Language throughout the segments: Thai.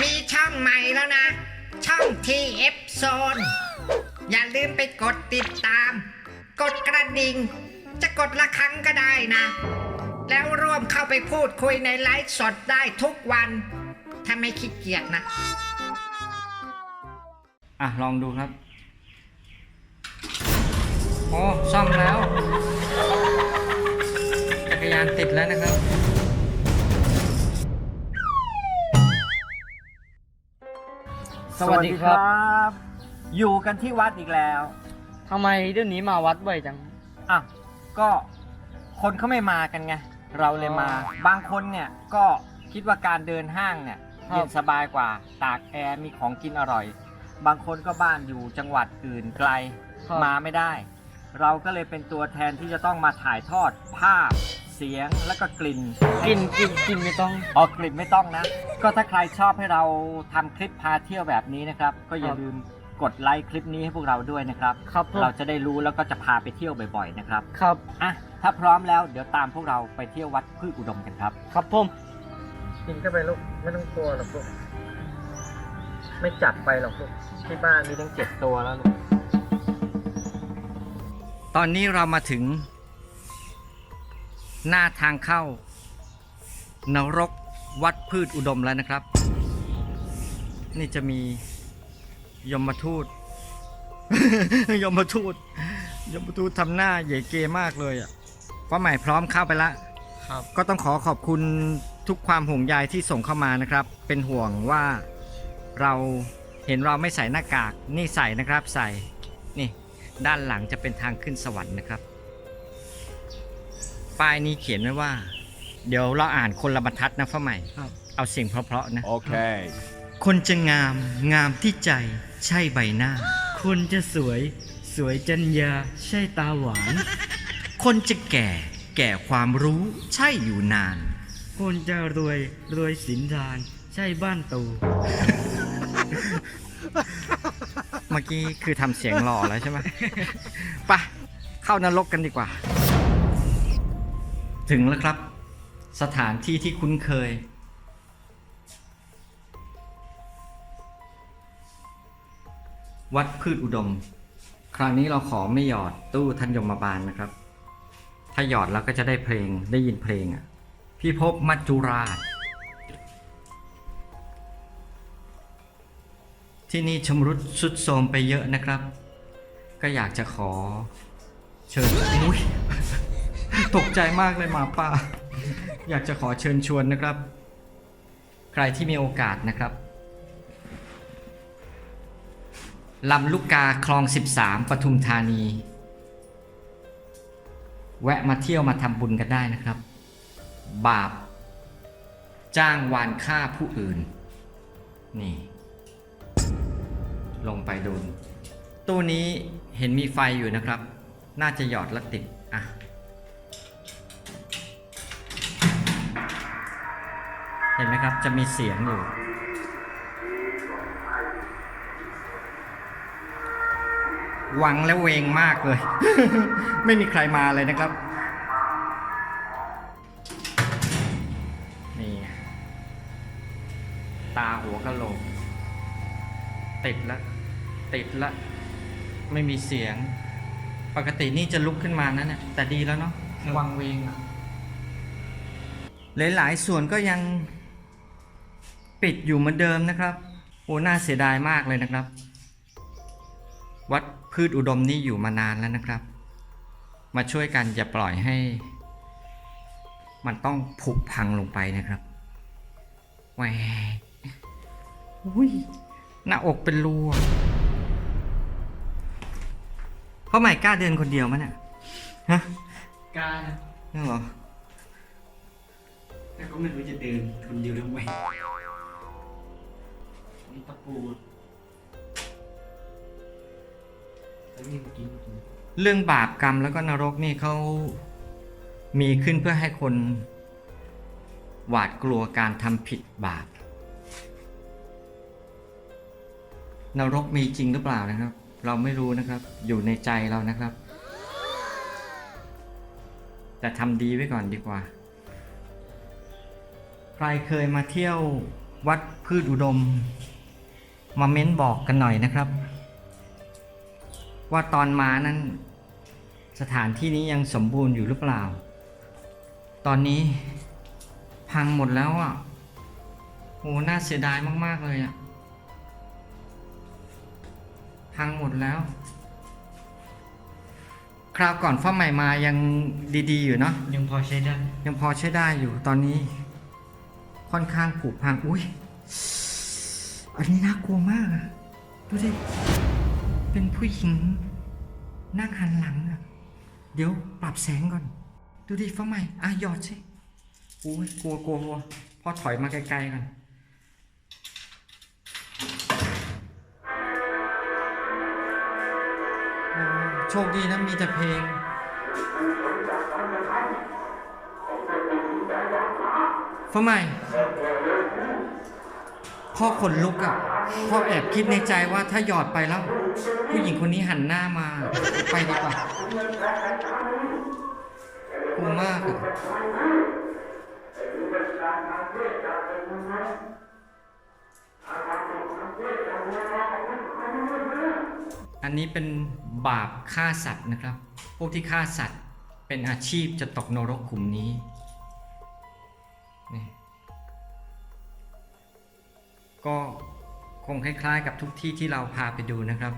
มีช่องใหม่แล้วนะ ช่อง TF Zone อย่าลืมไปกดติดตาม กดกระดิ่ง จะกดละครั้งก็ได้นะ แล้วร่วมเข้าไปพูดคุยในไลฟ์สดได้ทุกวัน ถ้าไม่ขี้เกียจนะ อะ ลองดูครับ โอ้ ซ่อมแล้ว จักรยานติดแล้วนะครับ สวัสดีครับ อยู่กันที่วัดอีกแล้วทำไมเดี๋ยวนี้มาวัดบ่อยจัง อะก็คนเขาไม่มากันไง เราเลยมา บางคนเนี่ยก็คิดว่าการเดินห้างเนี่ยครับ เย็นสบายกว่า ตากแอร์มีของกินอร่อย บางคนก็บ้านอยู่จังหวัดอื่นไกลมาไม่ได้ เราก็เลยเป็นตัวแทนที่จะต้องมาถ่ายทอดภาพ เสียงและก็กลิ่นกินกินกินไม่ต้อง ออกกลิ่นไม่ต้องนะ ก็ถ้าใครชอบให้เราทำคลิปพาเที่ยวแบบนี้นะครับ ก็อย่าครับลืมกดไลค์คลิปนี้ให้พวกเราด้วยนะครับ ครับผม เราจะได้รู้แล้วก็จะพาไปเที่ยวบ่อยๆนะครับครับ อะถ้าพร้อมแล้วเดี๋ยวตามพวกเราไปเที่ยววัดพืชอุดมกันครับ ครับผม กินเข้าไปลูกไม่ต้องกลัวหรอกลูกไม่จัดไปหรอกลูกที่บ้านมีทั้งเจ็ดตัวแล้วลูก ตอนนี้เรามาถึง หน้าทางเข้านรกวัดพืชอุดมแล้วนะครับ นี่จะมียมทูต ยมทูต ยมทูตทำหน้าเหย่เกมากเลยอะป้าใหม่พร้อมเข้าไปละครับ ก็ต้องขอขอบคุณทุกความห่วงใยที่ส่งเข้ามานะครับ เป็นห่วงว่าเราเห็นเราไม่ใส่หน้ากาก นี่ใส่นะครับ ใส่ นี่ ด้านหลังจะเป็นทางขึ้นสวรรค์นะครับ ป้ายนี้เขียนไว้ว่า เดี๋ยวเราอ่านคนละบรรทัดนะฟ้าใหม่ครับ เอาเสียงเพราะๆนะ Okay. คนจะงามงามที่ใจ ใช่ใบหน้า คนจะสวย สวยจัญญาใช่ตาหวาน คนจะแก่ แก่ความรู้ ใช่อยู่นาน คนจะรวยรวยสินทาน ใช่บ้านตูเมื่อกี้คือทำเสียงหล่อแล้วใช่ไหม ไปะเข้านรกกันดีกว่า ถึงแล้วครับ สถานที่ที่คุ้นเคย วัดพืชอุดม คราวนี้เราขอไม่หยอดตู้ทันยมบาลนะครับ ถ้าหยอดแล้วก็จะได้เพลงได้ยินเพลงอะพี่พบมัจจุราชที่นี่ชำรุดสุดโทรมไปเยอะนะครับ ก็อยากจะขอเชิญอุ๊ย ตกใจมากเลยหมาป่า อยากจะขอเชิญชวนนะครับ ใครที่มีโอกาสนะครับลำลูกกาคลอง 13 ปทุมธานี แวะมาเที่ยวมาทำบุญกันได้นะครับ บาป จ้างวานฆ่าผู้อื่น นี่ ลงไปดูตู้นี้เห็นมีไฟอยู่นะครับ น่าจะหยอดแล้วติด อะ เห็นไหมครับ จะมีเสียงอยู่ หวังและเวงมากเลย ไม่มีใครมาเลยนะครับ นี่ไงตาหัวกะโหลก ติดละ ติดละ ไม่มีเสียง ปกตินี่จะลุกขึ้นมานะเนี่ยแต่ดีแล้วเนาะวังเวงอะหลาย ๆ ส่วนก็ยัง ปิดอยู่เหมือนเดิมนะครับ โอ้น่าเสียดายมากเลยนะครับ วัดพืชอุดมนี่อยู่มานานแล้วนะครับ มาช่วยกันอย่าปล่อยให้ มันต้องผุพังลงไปนะครับแหวอุ้ยหน้าอกเป็นรูอะเพราะใหม่กล้าเดินคนเดียวมั้ยเนี่ยฮะการนั่นเหรอแต่ก็ไม่รู้จะเดินคนเดียวทำไม มีตะปูแล้วมีเมื่อกี้เมื่อกี้เรื่องบาปกรรมแล้วก็นรกนี่เขามีขึ้นเพื่อให้คน หวาดกลัวการทำผิดบาป นรกมีจริงหรือเปล่านะครับ เราไม่รู้นะครับ อยู่ในใจเรานะครับ แต่ทำดีไว้ก่อนดีกว่า ใครเคยมาเที่ยววัดพืชอุดม มาเม้นบอกกันหน่อยนะครับ ว่าตอนมานั้น สถานที่นี้ยังสมบูรณ์อยู่หรือเปล่า ตอนนี้พังหมดแล้วอะโหน่าเสียดายมากๆเลยอะพังหมดแล้ว คราวก่อนฟ้าใหม่มายังดีๆอยู่เนาะยังพอใช้ได้ ยังพอใช้ได้อยู่ตอนนี้ ค่อนข้างผุพังอุ้ย อันนี้น่ากลัวมากอะดูดิ เป็นผู้หญิงนั่งหันหลังอะเดี๋ยวปรับแสงก่อน ดูดิฟ้าใหม่อะหยอดสิอุ้ยกลัวกลัวกลัวพอถอยมาไกลๆกันโอ้โชคดีนะมีแต่เพลง ฟ้าใหม่ พ่อขนลุกอะ่ะพ่อแอบคิดในใจว่าถ้าหยอดไปแล้ว ผู้หญิงคนนี้หันหน้ามา ไปดีกว่ากลัวมากอะอันนี้เป็นบาปฆ่าสัตว์นะครับ พวกที่ฆ่าสัตว์เป็นอาชีพจะตกนรกขุมนี้ ก็คงคล้ายๆ กับทุกที่ที่เราพาไปดูนะครับ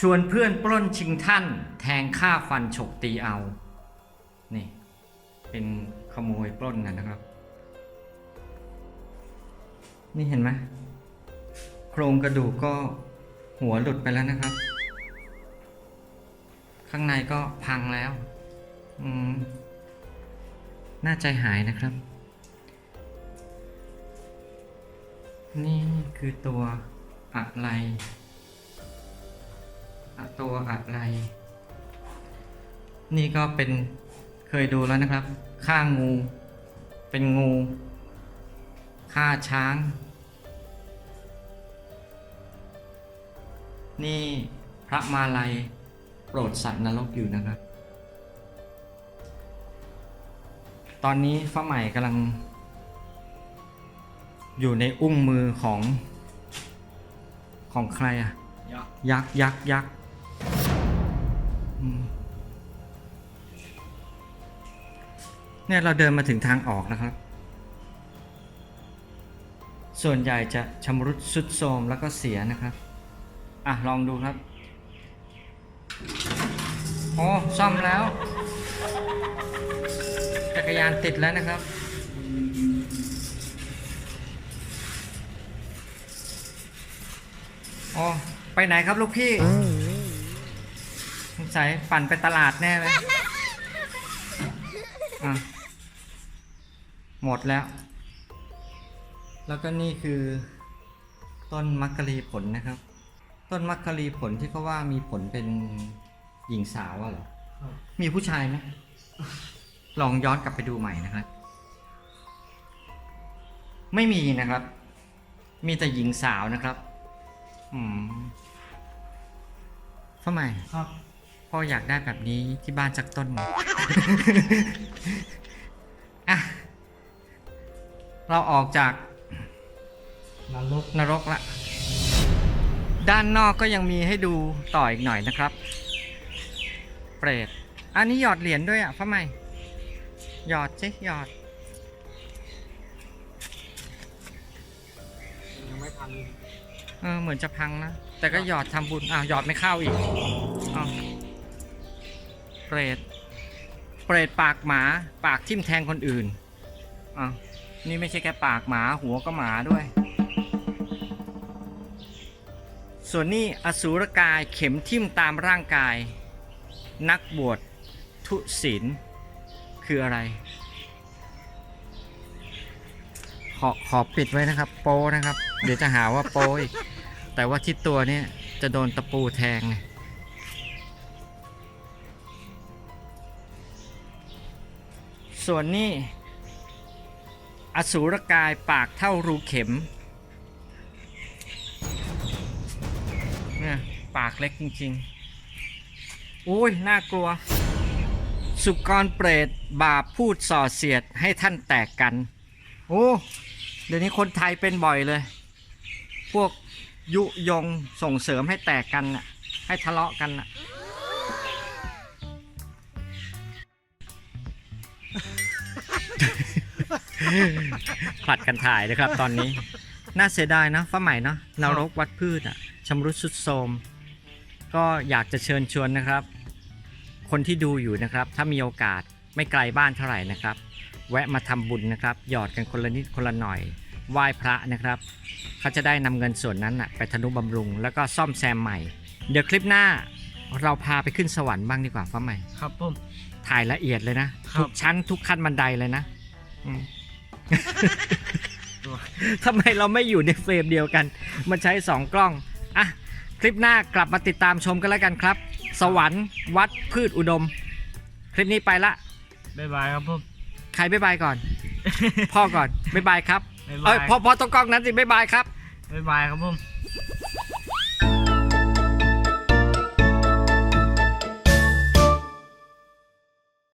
ชวนเพื่อนปล้นชิงท่าน แทงฆ่าฟันฉกตีเอา นี่ เป็นขโมยปล้นนะครับ นี่เห็นไหมโครงกระดูกก็หัวหลุดไปแล้วนะครับ ข้างในก็พังแล้ว อืม น่าใจหายนะครับ นี่คือตัวอะไรอะตัวอะไร นี่ก็เป็นเคยดูแล้วนะครับฆ่างู เป็นงูฆ่าช้าง นี่พระมาลัยโปรดสัตว์นรกอยู่นะครับ ตอนนี้ฟ้าใหม่กำลัง อยู่ในอุ้งมือของ ของใครอะยักษ์ยักษ์ยักษ์อืมเนี่ยเราเดินมาถึงทางออกนะครับ ส่วนใหญ่จะชำรุดสุดโทรมแล้วก็เสียนะครับ อะ ลองดูครับโอ้ซ่อมแล้ว จักรยานติดแล้วนะครับ โอ้ไปไหนครับลูกพี่สงสัยปั่นไปตลาดแน่เลยอะหมดแล้ว แล้วก็นี่คือ ต้นมักกะลีผลนะครับ ต้นมักกะลีผลที่เขาว่ามีผลเป็นหญิงสาวอะเหรอ มีผู้ชายไหมลองย้อนกลับไปดูใหม่นะครับ ไม่มีนะครับ มีแต่หญิงสาวนะครับ อืมทำไมครับพ่ออยากได้แบบนี้ที่บ้านสักต้นหนึ่งอะ เราออกจากนรกนรกละ ด้านนอกก็ยังมีให้ดูต่ออีกหน่อยนะครับ เปรต อันนี้หยอดเหรียญด้วยอะพ่อใหม่ หยอดสิหยอด ยังไม่ทัน เออเหมือนจะพังนะ แต่ก็หยอดทำบุญอะหยอดไม่เข้าอีกอ้าวเปรตเปรตปากหมาปากทิ่มแทงคนอื่นอะนี่ไม่ใช่แค่ปากหมาหัวก็หมาด้วย ส่วนนี้อสูรกายเข็มทิ่มตามร่างกาย นักบวชทุศีลคืออะไร ขอขอปิดไว้นะครับ โป้นะครับ เดี๋ยวจะหาว่าโป้อีกแต่ว่าที่ตัวเนี่ยจะโดนตะปูแทงส่วนนี้ อสูรกายปากเท่ารูเข็มเนี่ยปากเล็กจริงๆ อุ้ย น่ากลัว สุกรเปรตบาปพูดส่อเสียดให้ท่านแตกกัน โอ้เดี๋ยวนี้คนไทยเป็นบ่อยเลย พวกยุยงส่งเสริมให้แตกกันน่ะ ให้ทะเลาะกันน่ะ ผลัดกันถ่ายนะครับตอนนี้ น่าเสียดายนะฟ้าใหม่เนาะนรกวัดพืชอะชำรุดสุดโทรมก็อยากจะเชิญชวนนะครับ คนที่ดูอยู่นะครับ ถ้ามีโอกาสไม่ไกลบ้านเท่าไหร่นะครับ แวะมาทำบุญนะครับ หยอดกันคนละนิดคนละหน่อยไหว้พระนะครับ เขาจะได้นำเงินส่วนนั้นน่ะไปทนุบำรุง แล้วก็ซ่อมแซมใหม่ เดี๋ยวคลิปหน้าเราพาไปขึ้นสวรรค์บ้างดีกว่าฟ้าใหม่ครับผมถ่ายละเอียดเลยนะครับทุกชั้นทุกขั้นบันไดเลยนะอืมทำไมเราไม่อยู่ในเฟรมเดียวกัน มันใช้สองกล้องอะคลิปหน้ากลับมาติดตามชมกันแล้วกันครับ สวรรค์วัดพืชอุดม คลิปนี้ไปละบ๊ายบายครับผม ใครบ๊ายบายก่อน พ่อก่อนบ๊ายบายครับบ๊ายเอ้บายยพอพอต้องกล้องนั้นสิบ๊ายบายครับ บ๊ายบายครับผม